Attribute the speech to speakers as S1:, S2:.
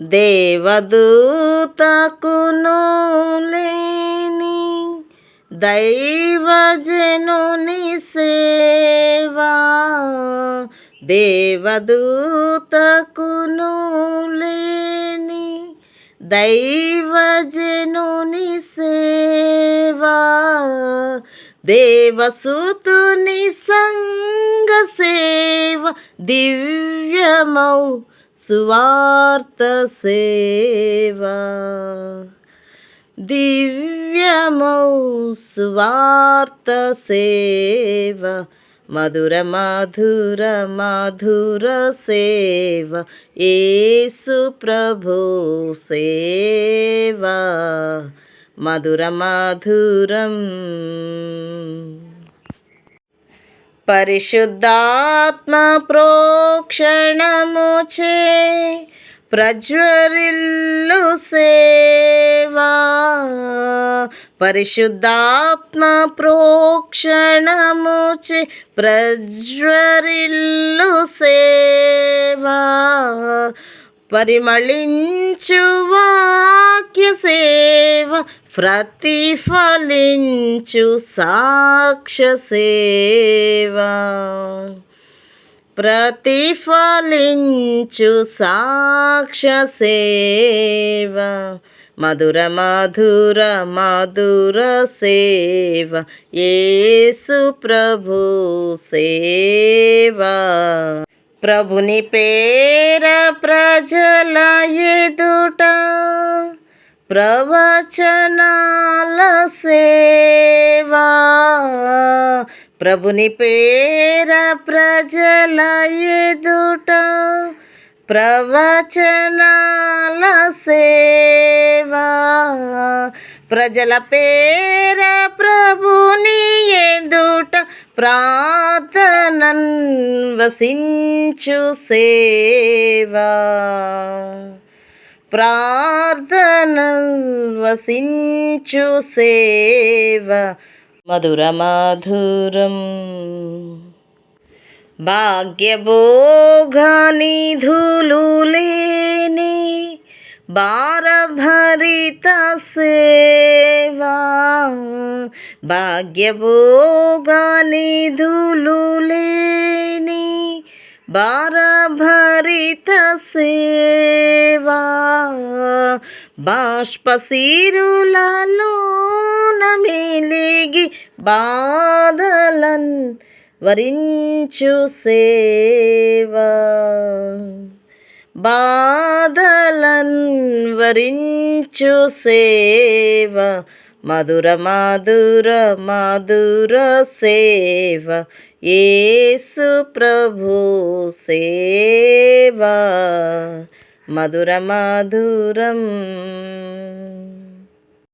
S1: దేవదూతకును లేని దైవజనుని సేవా. దేవదూతకును లేని దైవజనుని సేవా. దేవసూతుని సంగ సేవ దివ్యమౌ స్వార్థ సేవా. దివ్యమౌ స్వార్థ సేవ. మధుర మధుర మధుర సేవ. ఏసు ప్రభు సేవ. మధుర మధురం పరిశుద్ధాత్మ ప్రోక్షణముచే ప్రజ్వరిల్లు సేవా. పరిశుద్ధాత్మ ప్రోక్షణముచే ప్రజ్వరిల్లు సేవా. పరిమళించు వాక్య సేవ ప్రతిఫలించు సాక్ష సేవ. ప్రతిఫలించు సాక్ష సేవ మధుర మధుర మధుర సేవ ఏసు ప్రభు సేవ. ప్రభుని పేర ప్రజల ఎదుట ప్రవచనాల సేవా. ప్రభుని పేర ప్రజల ఎదుట ప్రవచనాల సేవా. ప్రజల పేర ప్రభుని ఎదుట ప్రార్థనన్ వసించు సేవా. ప్రార్థన వసించు సేవ. మధుర మాధురం. భాగ్యభోగనిధులు లే భారభరిత సేవా భాగ్యభోగనిధులు లేని భారభరిత సేవా బాష్పశీరులలో మిలిగి బాధలన్ వరించు సేవా బాధలన్ వరించు సేవ మధుర మధుర మధుర సేవ. ఏసు ప్రభు సేవ మధుర మధురం.